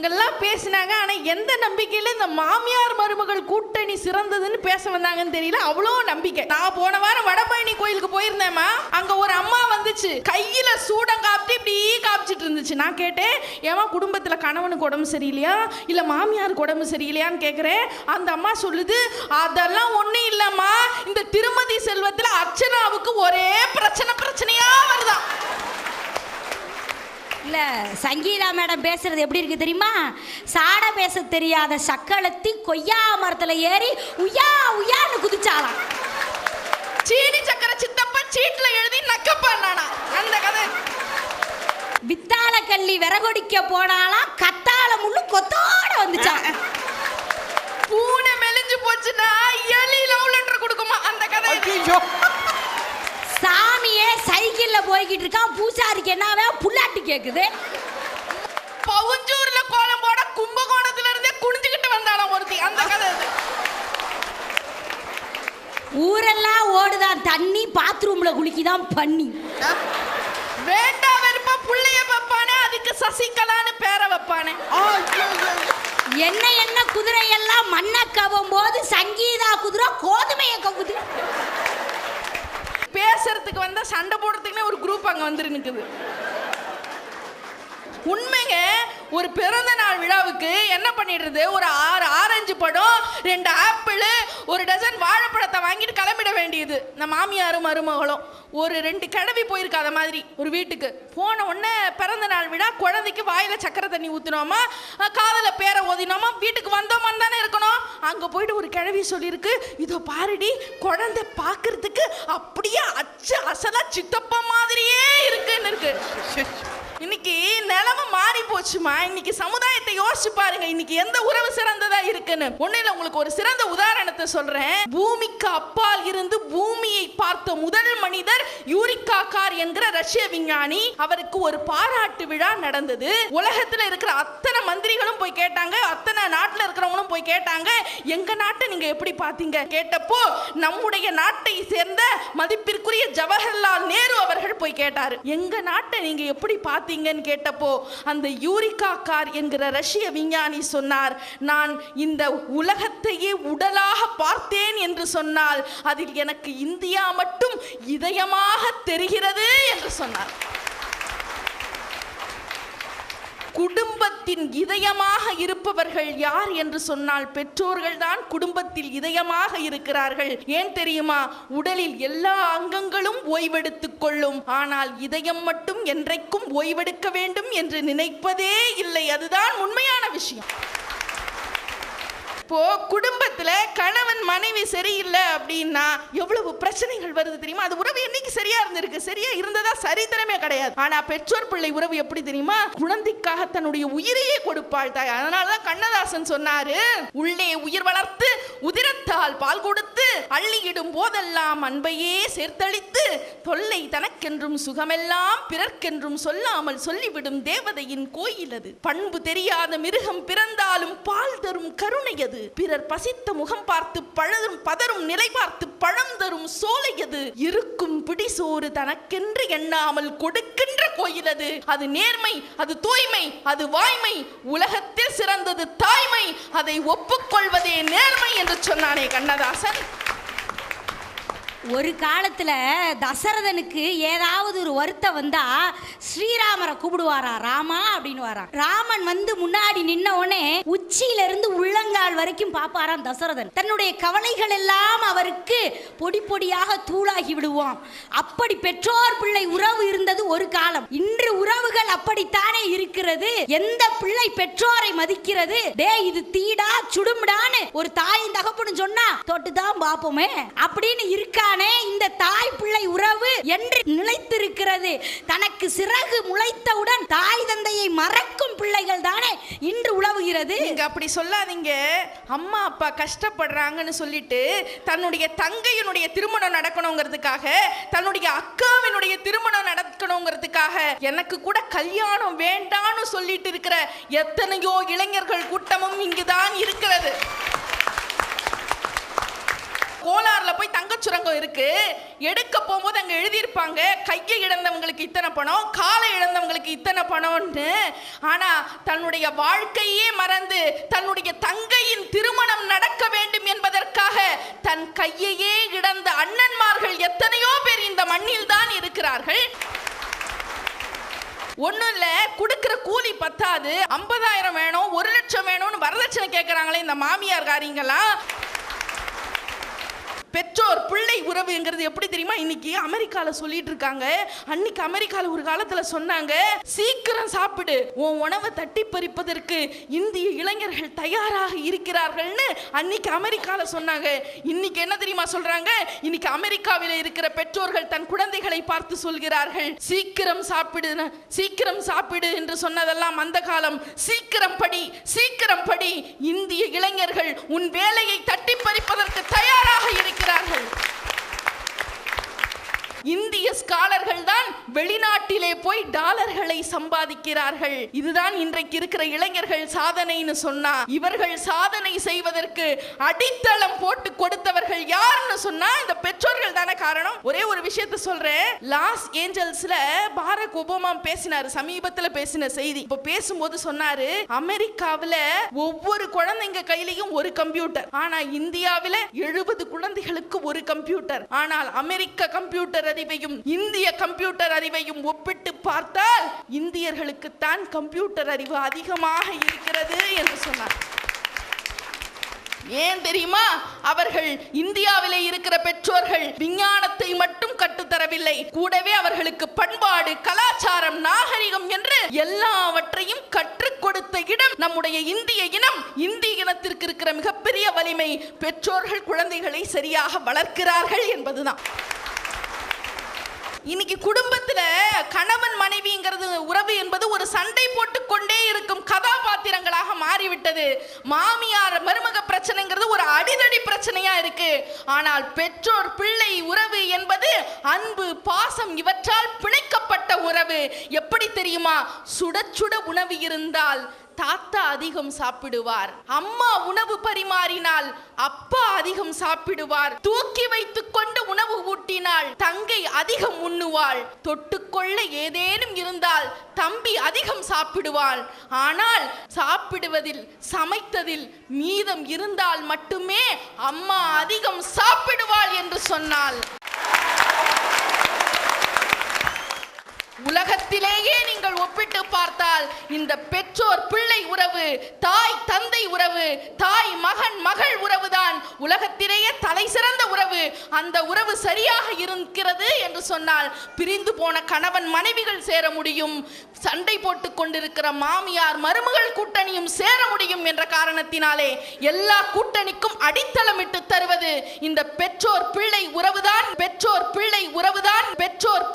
இங்கெல்லாம் பேசினாங்க ஆனால் எந்த நம்பிக்கையில் இந்த மாமியார் மருமகள் கூட்டணி சிறந்ததுன்னு பேச வந்தாங்கன்னு தெரியல. அவ்வளோ நம்பிக்கை. நான் போன வாரம் வடபழனி கோயிலுக்கு போயிருந்தேம்மா. அங்கே ஒரு அம்மா வந்துச்சு. கையில் சூடம் காப்பிட்டு இப்படி காப்பிச்சிட்டு இருந்துச்சு. நான் கேட்டேன் ஏமா குடும்பத்தில் கணவனுக்கு உடம்பு சரியில்லையா? இல்லை மாமியாருக்கு உடம்பு சரியில்லையான்னு கேட்குறேன் அந்த அம்மா சொல்லுது அதெல்லாம் ஒன்றும் இல்லைம்மா. இந்த திருமதி செல்வத்தில் அர்ச்சனாவுக்கு ஒரே பிரச்சனை பிரச்சனையா சங்கீதா மேடம் பேசுறது எப்படி இருக்கு தெரியுமா? சாட பேச தெரியாத சக்களத்தி கொய்யா மரத்துல ஏறி உய்யா உய்யான்னு குதிச்சாலாம் சீனி சக்கர சித்தப்பன் சீட்ல எழுதி நக்கப்பானா அந்த கதை. வித்தால கள்ளி விறகொடிக்க போனாலாம் கத்தால முள்ளு கொத்தோட வந்துச்சான் பூனை மெலிஞ்சு போச்சுன்னா எலி லவ் லெட்டர் கொடுக்குமா? அந்த கதை. சாமியே சைக்கிள்ல போய்கிட்டு இருக்கான் பூசாரிக்கு என்னவே கேக்குது. பவுஞ்சூர்ல கோலம் போட கும்பகோணத்துல இருந்தே குனிஞ்சுக்கிட்டு வந்தாளாம் ஒருத்தி. அந்த கதை அது. ஊரெல்லாம் ஓடுதான். தண்ணி பாத்ரூம்ல குளிக்குதான் பண்ணி வேண்டா வெறுப்பா புள்ளைய வைப்பானே அதுக்கு சசிகலான்னு பேரை வைப்பானே. என்ன என்ன குதிரை எல்லாம் மண்ணை கவும் போது சங்கீதா குதிரை கோதுமையை கவுது. பேசுறதுக்கு வந்தா சண்டை போடுறதுக்குன்னே ஒரு குரூப் அங்க வந்து உண்மைங்க ஒரு பிறந்த நாள் விழாவுக்கு என்ன பண்ணிடுறது? ஒரு ஆறு ஆரஞ்சு படம் ரெண்டு ஆப்பிள் ஒரு டசன் வாழைப்பழத்தை வாங்கிட்டு கிளம்பிட வேண்டியது. இந்த மாமியாரும் மருமகளும். ஒரு ரெண்டு கிழவி போயிருக்காத மாதிரி ஒரு வீட்டுக்கு. போன உடனே பிறந்த நாள் விழா குழந்தைக்கு வாயில சக்கரை தண்ணி ஊத்தினோமா? காதில் பேரை ஓதினோமா? வீட்டுக்கு வந்தோமான்னு தானே இருக்கணும். அங்க போயிட்டு ஒரு கிழவி சொல்லியிருக்கு இதோ பாருடி குழந்தை பார்க்கறதுக்கு அப்படியே அச்சு அசலா சித்தப்பா மாதிரியே இருக்குன்னு இருக்கு. இன்னைக்கு நிலைமை மாறி போச்சுமா? இன்னைக்கு சமுதாயத்தை யோசிச்சு பாருங்க. இன்னைக்கு எந்த உறவு சிறந்ததா இருக்குன்னு. ஒண்ணு இல்ல உங்களுக்கு ஒரு சிறந்த உதாரணத்தை சொல்றேன். பூமிக்கு அப்பால் இருந்து பூமியை பார்த்த முதல் மனிதர் யூரிகா கார் என்கிற ரஷ்ய விஞ்ஞானி. அவருக்கு ஒரு பாராட்டு விழா நடந்தது. உலகத்துல இருக்கிற அத்தனை மந்திரிகளும் போய் கேட்டாங்க. அத்தனை நாட்டுல இருக்கிறவங்களும் போய் கேட்டாங்க எங்க நாட்டை நீங்க எப்படி பார்த்தீங்க? கேட்டப்போ நம்முடைய நாட்டை சேர்ந்த மதிப்பிற்குரிய ஜவஹர்லால் நேரு அவர்கள் போய் கேட்டார். எங்க நாட்டை நீங்க எப்படி பார்த்தீங்கன்னு கேட்டப்போ அந்த யூரிகா கார் என்கிற ரஷ்ய விஞ்ஞானி சொன்னார் நான் இந்த உலகத்தையே உடலாக பார்த்தேன் என்று சொன்னால் அதில் எனக்கு இந்தியா மட்டும் இதயமாக தெரிகிறது என்று சொன்னார். குடும்பத்தின் இதயமாக இருப்பவர்கள் யார் என்று சொன்னால் பெற்றோர்கள் தான் குடும்பத்தில் இதயமாக இருக்கிறார்கள். ஏன் தெரியுமா? உடலில் எல்லா அங்கங்களும் ஓய்வெடுத்துக் கொள்ளும். ஆனால் இதயம் மட்டும் என்றைக்கும் ஓய்வெடுக்க வேண்டும் என்று நினைப்பதே இல்லை. அதுதான் உண்மையான விஷயம். இப்போ குடும்பத்துல கணவன் மனைவி சரியில்லை அப்படின்னா எவ்வளவு பிரச்சனைகள் வருது தெரியுமா? அது உறவு என்னைக்கு சரியா இருந்திருக்கு? சரியா இருந்ததா சரித்திரமே கிடையாது. ஆனா பெற்றோர் பிள்ளை உறவு எப்படி தெரியுமா? குழந்தைக்காக தன்னுடைய உயிரையே கொடுப்பாள் தாய். அதனாலதான் கண்ணதாசன் சொன்னாரு உள்ளே உயிர் வளர்த்த அள்ளியிடும் போதெல்லாம் அன்பையே சேர்த்தளித்து தொல்லை தனக்கென்றும் சுகமெல்லாம் பிறர்க்கென்றும் சொல்லாமல் சொல்லிவிடும் தேவதையின் கோயில் அது. பண்பு தெரியாத மிருகம் பிறந்தாலும் பால் தரும் கருணை அது. பிறர் பசித்த முகம் பார்த்து பழரும் பதரும் நிலை பார்த்து பழம் தரும் சோலை அது. இருக்கும் பிடிசோறு தனக்கென்று எண்ணாமல் கொடுக்கின்ற கோயில் அது. அது நேர்மை அது தூய்மை அது வாய்மை. உலகத்தில் சிறந்தது தாய்மை. அதை ஒப்புக்கொள்வதே நேர்மை என்று சொன்னானே கண்ணதாசன். ஒரு காலத்துல தசரதனுக்கு ஏதாவது ஒரு வருத்தம் வந்தா ஸ்ரீராமரை கூப்பிடுவாரா? ராமா அப்படின்னு வாரா. ராமன் வந்து முன்னாடி நின்ன உடனே உச்சியில இருந்து உள்ளங்கால் வரைக்கும் பார்ப்பாராம் தசரதன். தன்னுடைய கவலைகள் எல்லாம் அவருக்கு பொடி பொடியாக தூளாகி விடுவோம் அப்படி பெற்றோர் பிள்ளை உறவு இருந்தது ஒரு காலம். இன்று உறவுகள் அப்படித்தானே இருக்கிறது? எந்த பிள்ளை பெற்றோரை மதிக்கிறது? டே இது தீடா சுடுமுடான்னு ஒரு தாயின் தகப்புன்னு சொன்னா தொட்டுதான் பார்ப்போமே அப்படின்னு இருக்கா? இருக்கானே இந்த தாய் பிள்ளை உறவு என்று நிலைத்திருக்கிறது. தனக்கு சிறகு முளைத்தவுடன் தாய் தந்தையை மறக்கும் பிள்ளைகள் தானே இன்று உழவுகிறது. நீங்க அப்படி சொல்லாதீங்க. அம்மா அப்பா கஷ்டப்படுறாங்கன்னு சொல்லிட்டு தன்னுடைய தங்கையினுடைய திருமணம் நடக்கணுங்கிறதுக்காக தன்னுடைய அக்காவினுடைய திருமணம் நடக்கணுங்கிறதுக்காக எனக்கு கூட கல்யாணம் வேண்டான்னு சொல்லிட்டு இருக்கிற எத்தனையோ இளைஞர்கள் கூட்டமும் இங்குதான் இருக்கிறது. கோலாறுல போய் தங்கச் சுரங்கம் இருக்கு. எடுக்க போகும்போது அங்க எழுதியிருப்பாங்க கையை இழந்தவங்களுக்கு இத்தனை பணம் காலை இழந்தவங்களுக்கு இத்தனை பணம்னு. ஆனா தன்னுடைய வாழ்க்கையே மறந்து தன்னுடைய தங்கையின் திருமணம் நடக்க வேண்டும் என்பதற்காக தன் கையையே இழந்த அண்ணன்மார்கள் எத்தனையோ பேர் இந்த மண்ணில் தான் இருக்கிறார்கள். ஒன்றும் இல்லை கொடுக்குற கூலி பத்தாது ஐம்பதாயிரம் வேணும் ஒரு லட்சம் வேணும்னு வரதட்சணை கேட்குறாங்களே இந்த மாமியார் காரியங்களாம் பெற்றோர் பிள்ளை உறவுங்கிறது எப்படி தெரியுமா? இன்னைக்கு அமெரிக்கால சொல்லிட்டு இருக்காங்க. அன்னைக்கு அமெரிக்கால ஒரு காலத்துல சொன்னாங்க சீக்கிரம் சாப்பிடு. உன் உணவை தட்டி பறிப்பதற்கு இந்திய இளைஞர்கள் தயாராக இருக்கிறார்கள்னு அன்னைக்கு அமெரிக்கால சொன்னாங்க. இன்னைக்கு என்ன தெரியுமா சொல்றாங்க? இன்னைக்கு அமெரிக்காவில் இருக்கிற பெற்றோர்கள் தன் குழந்தைகளை பார்த்து சொல்கிறார்கள் சீக்கிரம் சாப்பிடு சீக்கிரம் சாப்பிடு என்று சொன்னதெல்லாம் அந்த காலம். சீக்கிரம் படி சீக்கிரம் படி. இந்திய இளைஞர்கள் உன் வேலையை தட்டி பறிப்பதற்கு தயாராக இருக்கிறார்கள். இருக்கிறார்கள் இந்திய ஸ்காலர்கள் தான் வெளிநாட்டிலே போய் டாலர்களை சம்பாதிக்கிறார்கள். இதுதான் இன்றைக்கு இருக்கிற இளைஞர்கள் சாதனைன்னு சொன்னா. இவர்கள் சாதனை செய்வதற்கு அடித்தளம் போட்டு கொடுத்தவர்கள் யாருன்னு சொன்னா இந்த பெற்றோர்கள் தானே காரணம். ஒரே ஒரு விஷயத்த சொல்றேன். லாஸ் ஏஞ்சல்ஸ்ல பாரக் ஒபாமா பேசினாரு சமீபத்துல பேசின செய்தி. இப்ப பேசும்போது சொன்னாரு அமெரிக்காவுல ஒவ்வொரு குழந்தைங்க கையிலையும் ஒரு கம்ப்யூட்டர். ஆனா இந்தியாவில எழுபது குழந்தைகளுக்கு ஒரு கம்ப்யூட்டர். ஆனால் அமெரிக்க கம்ப்யூட்டர் அறிவையும் இந்திய கம்ப்யூட்டர் அறிவையும் ஒப்பிட்டு பார்த்தால் இந்தியர்களுக்குத்தான் கம்ப்யூட்டர் அறிவு அதிகமாக இருக்கிறது என்று சொன்னார். ஏன் தெரியுமா? அவர்கள் இந்தியாவிலே இருக்கிற பெற்றோர்கள் விஞ்ஞானத்தை மட்டும் கற்றுத்தரவில்லை. கூடவே அவர்களுக்கு பண்பாடு கலாச்சாரம் நாகரிகம் என்று எல்லாவற்றையும் கற்றுக் கொடுத்த இடம் நம்முடைய இந்திய இனம். இந்திய இனத்திற்கு இருக்கிற மிகப்பெரிய வலிமை பெற்றோர்கள் குழந்தைகளை சரியாக வளர்க்கிறார்கள் என்பதுதான். இன்னைக்கு குடும்பத்துல கணவன் மனைவிங்கிறது உறவு என்பது ஒரு சண்டை போட்டுக்கொண்டே இருக்கும் கதாபாத்திரங்களாக மாறிவிட்டது. மாமியார் மருமக பிரச்சனைங்கிறது ஒரு அடிதடி பிரச்சனையா இருக்கு. ஆனால் பெற்றோர் பிள்ளை உறவு என்பது அன்பு பாசம் இவற்றால் பிணைக்கப்பட்ட உறவு. எப்படி தெரியுமா? சுட சுட உணவு இருந்தால் தாத்தா அதிகம் சாப்பிடுவார். அம்மா உணவு பரிமாறினால் அப்பா அதிகம் சாப்பிடுவார். தூக்கி வைத்துக் கொண்டு உணவு ஊட்டினால் தங்கை அதிகம் உண்ணுவாள். தொட்டுக்கொள்ள ஏதேனும் இருந்தால் தம்பி அதிகம் சாப்பிடுவாள். ஆனால் சாப்பிடுவதில் சமைத்ததில் மீதம் இருந்தால் மட்டுமே அம்மா அதிகம் சாப்பிடுவாள் என்று சொன்னாள். உலகத்திலேயே நீங்கள் ஒப்பிட்டு பார்த்தால் இந்த பெற்றோர் பிள்ளை உறவு தாய் தந்தை உறவு தாய் மகன் மகள் உறவுதான் உலகத்திலேயே தலை சிறந்த உறவு. அந்த உறவு சரியாக இருக்கிறது என்று சொன்னால் பிரிந்து போன கணவன் மனைவிகள் சேர முடியும். சண்டை போட்டு கொண்டிருக்கிற மாமியார் மருமகள் கூட்டணியும் சேர முடியும் என்ற காரணத்தினாலே எல்லா கூட்டணிக்கும் அடித்தளமிட்டு தருவது இந்த பெற்றோர் பிள்ளை உறவுதான் பெற்றோர் பிள்ளை உறவுதான் பெற்றோர்